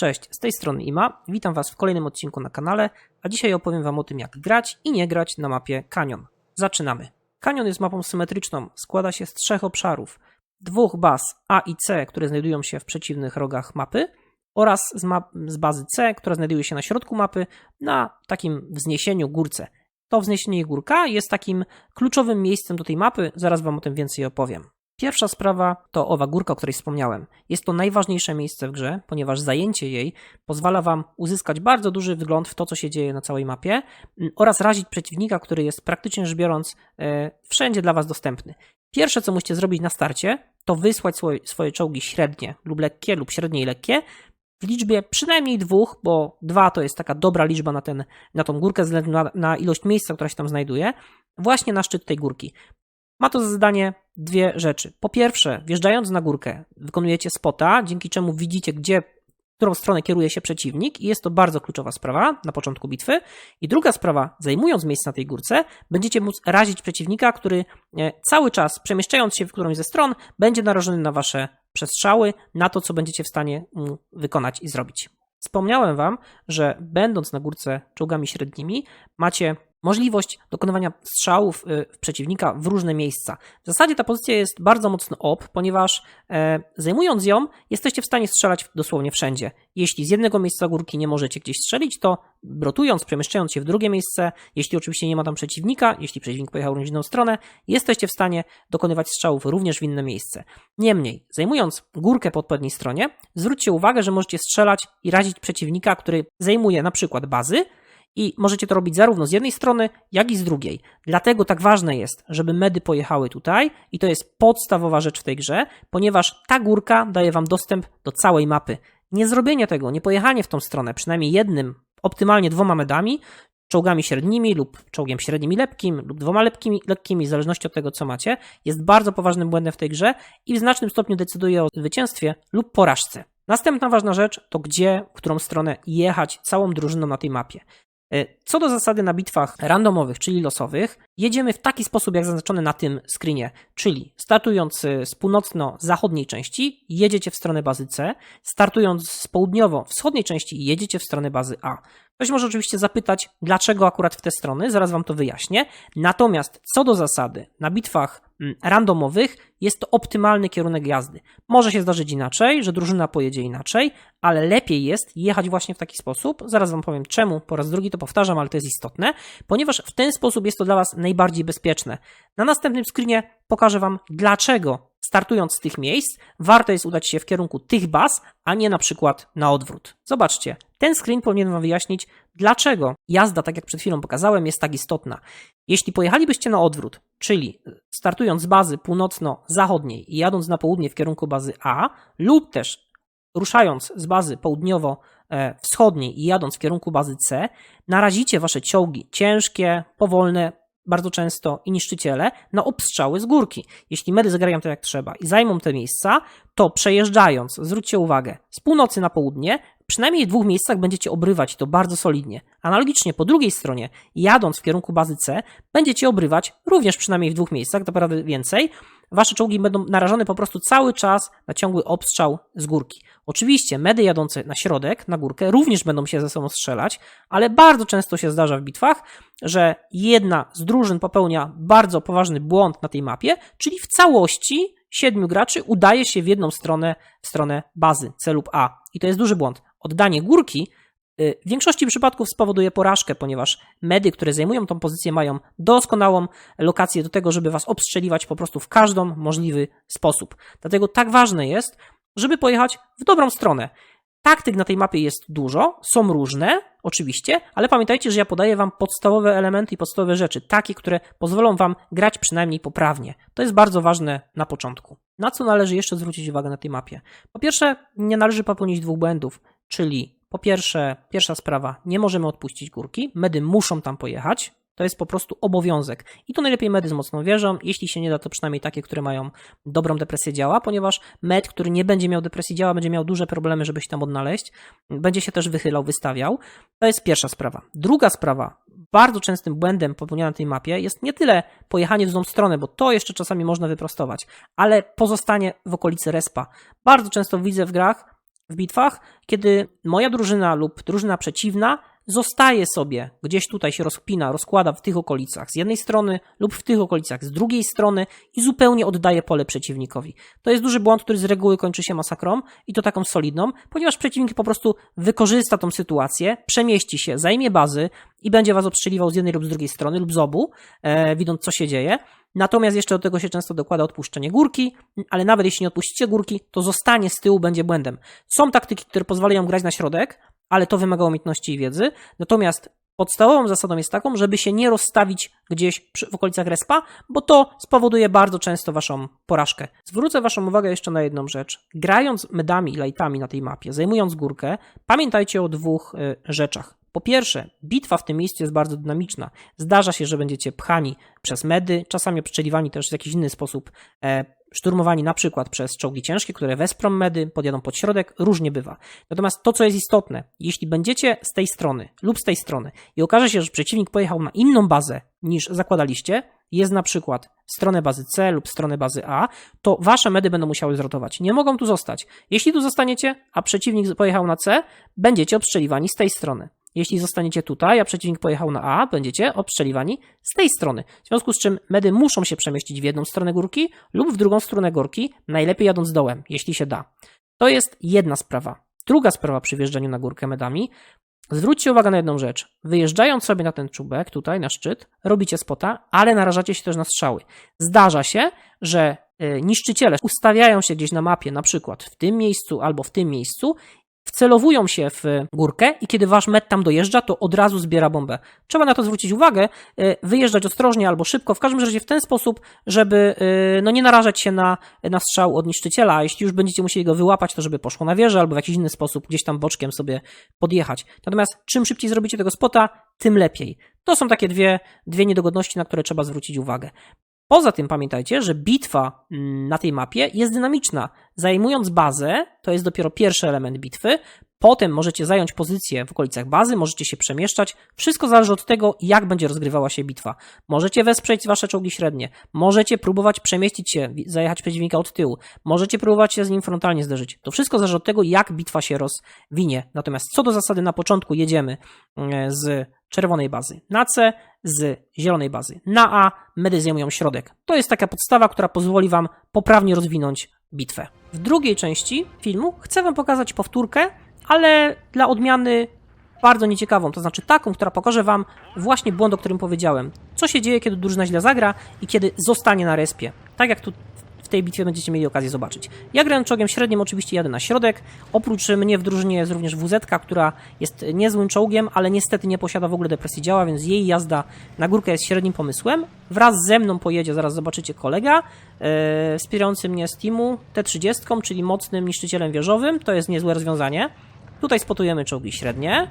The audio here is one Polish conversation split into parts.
Cześć, z tej strony Ima, witam Was w kolejnym odcinku na kanale, a dzisiaj opowiem Wam o tym jak grać i nie grać na mapie Canyon. Zaczynamy. Canyon jest mapą symetryczną, składa się z trzech obszarów. Dwóch baz A i C, które znajdują się w przeciwnych rogach mapy oraz z, map, z bazy C, która znajduje się na środku mapy na takim wzniesieniu górce. To wzniesienie górka jest takim kluczowym miejscem do tej mapy, zaraz Wam o tym więcej opowiem. Pierwsza sprawa to owa górka, o której wspomniałem. Jest to najważniejsze miejsce w grze, ponieważ zajęcie jej pozwala Wam uzyskać bardzo duży wgląd w to, co się dzieje na całej mapie mm, oraz razić przeciwnika, który jest praktycznie rzecz biorąc e, wszędzie dla Was dostępny. Pierwsze, co musicie zrobić na starcie, to wysłać swoje, swoje czołgi średnie lub lekkie, lub średnie i lekkie w liczbie przynajmniej dwóch, bo dwa to jest taka dobra liczba na, ten, na tą górkę, ze względu na, na ilość miejsca, która się tam znajduje, właśnie na szczyt tej górki. Ma to za zadanie dwie rzeczy. Po pierwsze, wjeżdżając na górkę, wykonujecie spota, dzięki czemu widzicie, gdzie, którą stronę kieruje się przeciwnik, i jest to bardzo kluczowa sprawa na początku bitwy. I druga sprawa, zajmując miejsce na tej górce, będziecie móc razić przeciwnika, który e, cały czas, przemieszczając się w którąś ze stron, będzie narażony na wasze przestrzały, na to, co będziecie w stanie wykonać i zrobić. Wspomniałem wam, że będąc na górce czołgami średnimi, macie możliwość dokonywania strzałów y, w przeciwnika w różne miejsca. W zasadzie ta pozycja jest bardzo mocno op, ponieważ e, zajmując ją, jesteście w stanie strzelać dosłownie wszędzie. Jeśli z jednego miejsca górki nie możecie gdzieś strzelić, to rotując, przemieszczając się w drugie miejsce, jeśli oczywiście nie ma tam przeciwnika, jeśli przeciwnik pojechał w inną stronę, jesteście w stanie dokonywać strzałów również w inne miejsce. Niemniej, zajmując górkę po odpowiedniej stronie, zwróćcie uwagę, że możecie strzelać i razić przeciwnika, który zajmuje na przykład bazy, i możecie to robić zarówno z jednej strony, jak i z drugiej. Dlatego tak ważne jest, żeby medy pojechały tutaj i to jest podstawowa rzecz w tej grze, ponieważ ta górka daje wam dostęp do całej mapy. Nie zrobienie tego, nie pojechanie w tą stronę, przynajmniej jednym, optymalnie dwoma medami, czołgami średnimi lub czołgiem średnim i lepkim lub dwoma lepkimi, lekkimi, w zależności od tego, co macie, jest bardzo poważnym błędem w tej grze i w znacznym stopniu decyduje o zwycięstwie lub porażce. Następna ważna rzecz to gdzie, w którą stronę jechać całą drużyną na tej mapie. E, co do zasady na bitwach randomowych, czyli losowych, jedziemy w taki sposób, jak zaznaczony na tym screenie, czyli startując e, z północno-zachodniej części, jedziecie w stronę bazy C, startując z południowo-wschodniej części, jedziecie w stronę bazy A. Ktoś może oczywiście zapytać, dlaczego akurat w te strony, zaraz wam to wyjaśnię. Natomiast co do zasady, na bitwach mm, randomowych jest to optymalny kierunek jazdy. Może się zdarzyć inaczej, że drużyna pojedzie inaczej, ale lepiej jest jechać właśnie w taki sposób. Zaraz wam powiem czemu, po raz drugi to powtarzam, ale to jest istotne, ponieważ w ten sposób jest to dla was najbardziej bezpieczne. Na następnym screenie pokażę wam, dlaczego startując z tych miejsc, warto jest udać się w kierunku tych baz, a nie na przykład na odwrót. Zobaczcie, ten screen powinien Wam wyjaśnić, dlaczego jazda, tak jak przed chwilą pokazałem, jest tak istotna. Jeśli pojechalibyście na odwrót, czyli startując z bazy północno-zachodniej i jadąc na południe w kierunku bazy A, lub też ruszając z bazy południowo-wschodniej i jadąc w kierunku bazy C, narazicie Wasze czołgi ciężkie, powolne, bardzo często i niszczyciele na obstrzały z górki. Jeśli medy zagrają to jak trzeba i zajmą te miejsca, to przejeżdżając, zwróćcie uwagę, z północy na południe, przynajmniej w dwóch miejscach będziecie obrywać to bardzo solidnie. Analogicznie po drugiej stronie, jadąc w kierunku bazy C, będziecie obrywać również przynajmniej w dwóch miejscach, naprawdę więcej. Wasze czołgi będą narażone po prostu cały czas na ciągły obstrzał z górki. Oczywiście medy jadące na środek, na górkę, również będą się ze sobą strzelać, ale bardzo często się zdarza w bitwach, że jedna z drużyn popełnia bardzo poważny błąd na tej mapie, czyli w całości siedmiu graczy udaje się w jedną stronę, w stronę bazy C lub A. I to jest duży błąd. Oddanie górki w większości przypadków spowoduje porażkę, ponieważ medy, które zajmują tą pozycję, mają doskonałą lokację do tego, żeby was obstrzeliwać po prostu w każdy możliwy sposób. Dlatego tak ważne jest, żeby pojechać w dobrą stronę. Taktyk na tej mapie jest dużo, są różne, oczywiście, ale pamiętajcie, że ja podaję Wam podstawowe elementy i podstawowe rzeczy, takie, które pozwolą Wam grać przynajmniej poprawnie. To jest bardzo ważne na początku. Na co należy jeszcze zwrócić uwagę na tej mapie? Po pierwsze, nie należy popełnić dwóch błędów, czyli po pierwsze, pierwsza sprawa, nie możemy odpuścić górki, medy muszą tam pojechać, to jest po prostu obowiązek. I tu najlepiej medy z mocną wieżą. Jeśli się nie da, to przynajmniej takie, które mają dobrą depresję działa, ponieważ med, który nie będzie miał depresji działa, będzie miał duże problemy, żeby się tam odnaleźć. Będzie się też wychylał, wystawiał. To jest pierwsza sprawa. Druga sprawa, bardzo częstym błędem popełnianym na tej mapie jest nie tyle pojechanie w złą stronę, bo to jeszcze czasami można wyprostować, ale pozostanie w okolicy respa. Bardzo często widzę w grach w bitwach, kiedy moja drużyna lub drużyna przeciwna zostaje sobie, gdzieś tutaj się rozpina, rozkłada w tych okolicach z jednej strony lub w tych okolicach z drugiej strony i zupełnie oddaje pole przeciwnikowi. To jest duży błąd, który z reguły kończy się masakrą i to taką solidną, ponieważ przeciwnik po prostu wykorzysta tą sytuację, przemieści się, zajmie bazy i będzie was obstrzeliwał z jednej lub z drugiej strony lub z obu, e, widząc co się dzieje. Natomiast jeszcze do tego się często dokłada odpuszczenie górki, ale nawet jeśli nie odpuścicie górki, to zostanie z tyłu będzie błędem. Są taktyki, które pozwalają grać na środek, ale to wymaga umiejętności i wiedzy. Natomiast podstawową zasadą jest taką, żeby się nie rozstawić gdzieś przy, w okolicach respa, bo to spowoduje bardzo często waszą porażkę. Zwrócę waszą uwagę jeszcze na jedną rzecz. Grając medami i lightami na tej mapie, zajmując górkę, pamiętajcie o dwóch y, rzeczach. Po pierwsze, bitwa w tym miejscu jest bardzo dynamiczna. Zdarza się, że będziecie pchani przez medy, czasami obstrzeliwani też w jakiś inny sposób, e, szturmowani na przykład przez czołgi ciężkie, które wesprą medy, podjadą pod środek, różnie bywa. Natomiast to, co jest istotne, jeśli będziecie z tej strony lub z tej strony i okaże się, że przeciwnik pojechał na inną bazę niż zakładaliście, jest na przykład w stronę bazy C lub w stronę bazy A, to wasze medy będą musiały zrotować. Nie mogą tu zostać. Jeśli tu zostaniecie, a przeciwnik pojechał na C, będziecie obstrzeliwani z tej strony. Jeśli zostaniecie tutaj, a przeciwnik pojechał na A, będziecie obstrzeliwani z tej strony. W związku z czym medy muszą się przemieścić w jedną stronę górki lub w drugą stronę górki, najlepiej jadąc dołem, jeśli się da. To jest jedna sprawa. Druga sprawa przy wjeżdżaniu na górkę medami. Zwróćcie uwagę na jedną rzecz. Wyjeżdżając sobie na ten czubek, tutaj na szczyt, robicie spota, ale narażacie się też na strzały. Zdarza się, że y, niszczyciele ustawiają się gdzieś na mapie, na przykład w tym miejscu albo w tym miejscu wcelowują się w górkę i kiedy wasz met tam dojeżdża, to od razu zbiera bombę. Trzeba na to zwrócić uwagę, y, wyjeżdżać ostrożnie albo szybko, w każdym razie w ten sposób, żeby y, no, nie narażać się na, na strzał od niszczyciela, a jeśli już będziecie musieli go wyłapać, to żeby poszło na wieżę albo w jakiś inny sposób gdzieś tam boczkiem sobie podjechać. Natomiast czym szybciej zrobicie tego spota, tym lepiej. To są takie dwie, dwie niedogodności, na które trzeba zwrócić uwagę. Poza tym pamiętajcie, że bitwa mm, na tej mapie jest dynamiczna. Zajmując bazę, to jest dopiero pierwszy element bitwy, potem możecie zająć pozycję w okolicach bazy, możecie się przemieszczać. Wszystko zależy od tego, jak będzie rozgrywała się bitwa. Możecie wesprzeć wasze czołgi średnie, możecie próbować przemieścić się, zajechać przeciwnika od tyłu, możecie próbować się z nim frontalnie zderzyć. To wszystko zależy od tego, jak bitwa się rozwinie. Natomiast co do zasady, na początku jedziemy mm, z czerwonej bazy na C, z zielonej bazy na A, medy zajmują środek. To jest taka podstawa, która pozwoli Wam poprawnie rozwinąć bitwę. W drugiej części filmu chcę Wam pokazać powtórkę, ale dla odmiany bardzo nieciekawą, to znaczy taką, która pokaże Wam właśnie błąd, o którym powiedziałem. Co się dzieje, kiedy drużyna źle zagra i kiedy zostanie na respie. Tak jak tu tej bitwie będziecie mieli okazję zobaczyć. Ja grałem czołgiem średnim, oczywiście jadę na środek. Oprócz mnie w drużynie jest również WZ, która jest niezłym czołgiem, ale niestety nie posiada w ogóle depresji działa, więc jej jazda na górkę jest średnim pomysłem. Wraz ze mną pojedzie, zaraz zobaczycie, kolega yy, wspierający mnie z teamu T30, czyli mocnym niszczycielem wieżowym. To jest niezłe rozwiązanie. Tutaj spotujemy czołgi średnie.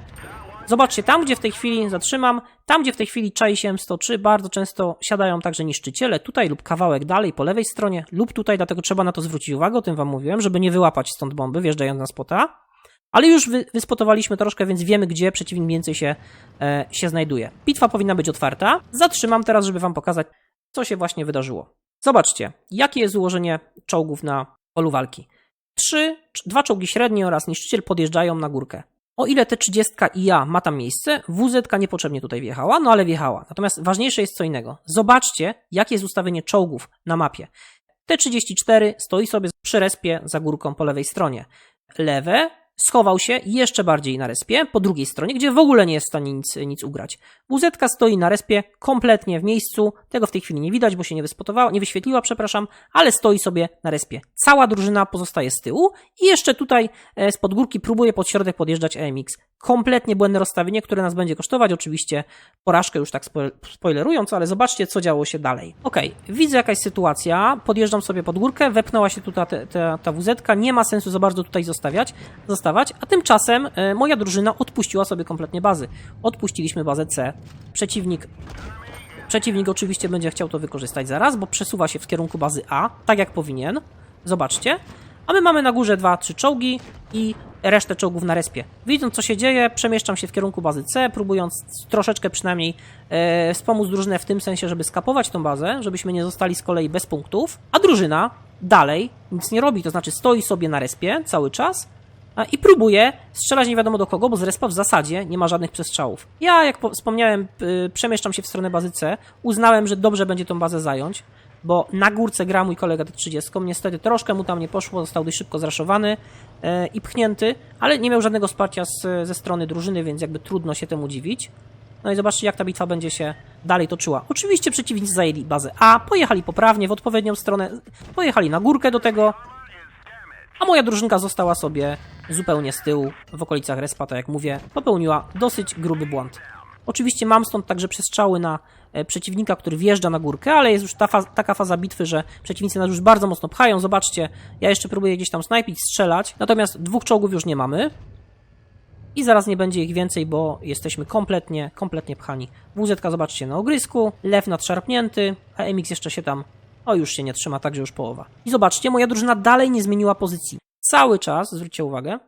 Zobaczcie, tam gdzie w tej chwili zatrzymam, tam gdzie w tej chwili czai się M103, bardzo często siadają także niszczyciele, tutaj lub kawałek dalej po lewej stronie, lub tutaj, dlatego trzeba na to zwrócić uwagę, o tym wam mówiłem, żeby nie wyłapać stąd bomby wjeżdżając na spota. Ale już wy, wyspotowaliśmy troszkę, więc wiemy, gdzie przeciwnik więcej się, e, się znajduje. Bitwa powinna być otwarta. Zatrzymam teraz, żeby wam pokazać, co się właśnie wydarzyło. Zobaczcie, jakie jest ułożenie czołgów na polu walki. Trzy, dwa czołgi średnie oraz niszczyciel podjeżdżają na górkę. O ile T30 i ja ma tam miejsce, WZ niepotrzebnie tutaj wjechała, no ale wjechała. Natomiast ważniejsze jest co innego. Zobaczcie, jakie jest ustawienie czołgów na mapie. T34 stoi sobie przy respie za górką po lewej stronie. Lewe schował się jeszcze bardziej na respie, po drugiej stronie, gdzie w ogóle nie jest w stanie nic, nic ugrać. WZ stoi na respie kompletnie w miejscu, tego w tej chwili nie widać, bo się nie wyspotowała, nie wyświetliła, przepraszam, ale stoi sobie na respie. Cała drużyna pozostaje z tyłu i jeszcze tutaj e, z podgórki próbuje pod środek podjeżdżać EMX kompletnie błędne rozstawienie, które nas będzie kosztować. Oczywiście porażkę już tak spoilerując, ale zobaczcie, co działo się dalej. Ok, widzę jakaś sytuacja, podjeżdżam sobie pod górkę, wepnęła się tutaj ta, ta, ta WZ, nie ma sensu za bardzo tutaj zostawiać, zostawać, a tymczasem e, moja drużyna odpuściła sobie kompletnie bazy. Odpuściliśmy bazę C. Przeciwnik Przeciwnik oczywiście będzie chciał to wykorzystać zaraz, bo przesuwa się w kierunku bazy A, tak jak powinien. Zobaczcie. A my mamy na górze dwa, trzy czołgi i resztę czołgów na respie. Widząc co się dzieje, przemieszczam się w kierunku bazy C, próbując troszeczkę przynajmniej e, wspomóc drużynę w tym sensie, żeby skapować tą bazę, żebyśmy nie zostali z kolei bez punktów, a drużyna dalej nic nie robi, to znaczy stoi sobie na respie cały czas I próbuję strzelać nie wiadomo do kogo, bo z respa w zasadzie nie ma żadnych przestrzałów. Ja, jak po- wspomniałem, przemieszczam się w stronę bazy C. Uznałem, że dobrze będzie tą bazę zająć, bo na górce gra mój kolega T30. Niestety troszkę mu tam nie poszło, został dość szybko zraszowany e, i pchnięty, ale nie miał żadnego wsparcia z, ze strony drużyny, więc jakby trudno się temu dziwić. No i zobaczcie, jak ta bitwa będzie się dalej toczyła. Oczywiście przeciwnicy zajęli bazę A, pojechali poprawnie w odpowiednią stronę, pojechali na górkę do tego, a moja drużynka została sobie zupełnie z tyłu, w okolicach respa, tak jak mówię, popełniła dosyć gruby błąd. Oczywiście mam stąd także przestrzały na e, przeciwnika, który wjeżdża na górkę, ale jest już ta faz taka faza bitwy, że przeciwnicy nas już bardzo mocno pchają. Zobaczcie, ja jeszcze próbuję gdzieś tam snajpić, strzelać, natomiast dwóch czołgów już nie mamy. I zaraz nie będzie ich więcej, bo jesteśmy kompletnie, kompletnie pchani. WZ zobaczcie na ogrysku, lew nadszarpnięty, a MX jeszcze się tam, o już się nie trzyma, także już połowa. I zobaczcie, moja drużyna dalej nie zmieniła pozycji. Cały czas, zwróćcie uwagę,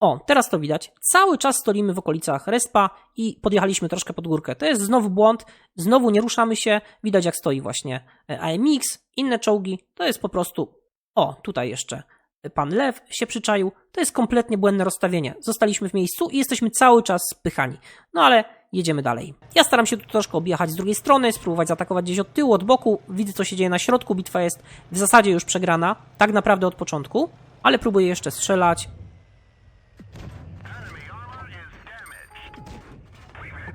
o, teraz to widać, cały czas stolimy w okolicach respa i podjechaliśmy troszkę pod górkę. To jest znowu błąd, znowu nie ruszamy się, widać jak stoi właśnie e, AMX, inne czołgi, to jest po prostu, o, tutaj jeszcze pan Lew się przyczaił. To jest kompletnie błędne rozstawienie. Zostaliśmy w miejscu i jesteśmy cały czas spychani. No ale jedziemy dalej. Ja staram się tu troszkę objechać z drugiej strony, spróbować zaatakować gdzieś od tyłu, od boku. Widzę, co się dzieje na środku. Bitwa jest w zasadzie już przegrana, tak naprawdę od początku, ale próbuję jeszcze strzelać.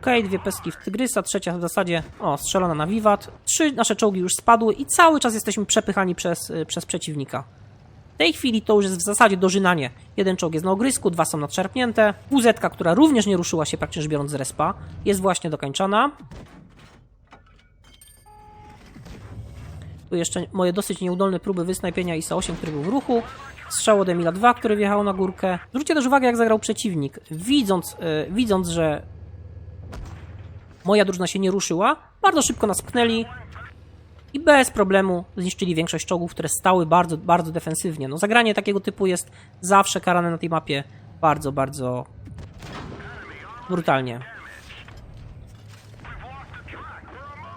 Okej, dwie peski w Tygrysa, trzecia w zasadzie, o, strzelona na wiwat. Trzy nasze czołgi już spadły i cały czas jesteśmy przepychani przez, y, przez przeciwnika. W tej chwili to już jest w zasadzie dożynanie. Jeden czołg jest na ogrysku, dwa są nadszarpnięte. WZ, która również nie ruszyła się praktycznie biorąc z respa, jest właśnie dokończona. Tu jeszcze moje dosyć nieudolne próby wysnajpienia ISA-8, który był w ruchu. Strzał od Emila 2, który wjechał na górkę. Zwróćcie też uwagę, jak zagrał przeciwnik. Widząc, yy, widząc że moja drużyna się nie ruszyła, bardzo szybko nas pchnęli, i bez problemu zniszczyli większość czołgów, które stały bardzo, bardzo defensywnie. No, zagranie takiego typu jest zawsze karane na tej mapie bardzo, bardzo brutalnie.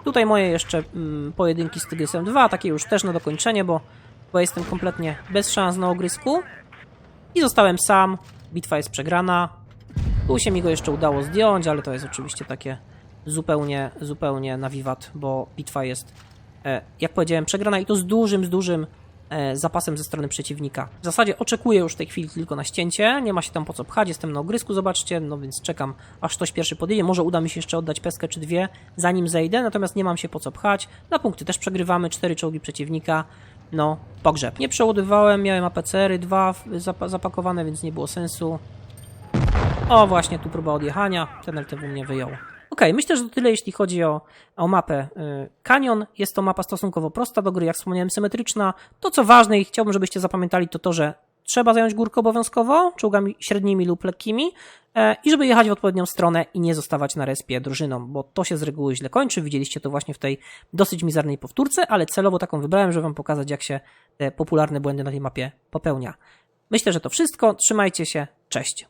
Tutaj moje jeszcze mm, pojedynki z Tygrysem 2, takie już też na dokończenie, bo, bo jestem kompletnie bez szans na ogrysku. I zostałem sam, bitwa jest przegrana. Tu się mi go jeszcze udało zdjąć, ale to jest oczywiście takie zupełnie, zupełnie na wiwat, bo bitwa jest jak powiedziałem, przegrana i to z dużym, z dużym e, zapasem ze strony przeciwnika. W zasadzie oczekuję już w tej chwili tylko na ścięcie, nie ma się tam po co pchać, jestem na ogrysku, zobaczcie, no więc czekam, aż ktoś pierwszy podjedzie, może uda mi się jeszcze oddać peskę czy dwie, zanim zejdę, natomiast nie mam się po co pchać. Na punkty też przegrywamy, cztery czołgi przeciwnika, no, pogrzeb. Nie przeładowywałem, miałem APCR-y, dwa zap zapakowane, więc nie było sensu. O, właśnie, tu próba odjechania, ten LTW mnie wyjął. Ok, myślę, że to tyle jeśli chodzi o, o mapę y, Canyon. Jest to mapa stosunkowo prosta do gry, jak wspomniałem, symetryczna. To co ważne i chciałbym, żebyście zapamiętali, to to, że trzeba zająć górkę obowiązkowo, czołgami średnimi lub lekkimi e, i żeby jechać w odpowiednią stronę i nie zostawać na respie drużyną, bo to się z reguły źle kończy. Widzieliście to właśnie w tej dosyć mizernej powtórce, ale celowo taką wybrałem, żeby wam pokazać, jak się te popularne błędy na tej mapie popełnia. Myślę, że to wszystko. Trzymajcie się. Cześć.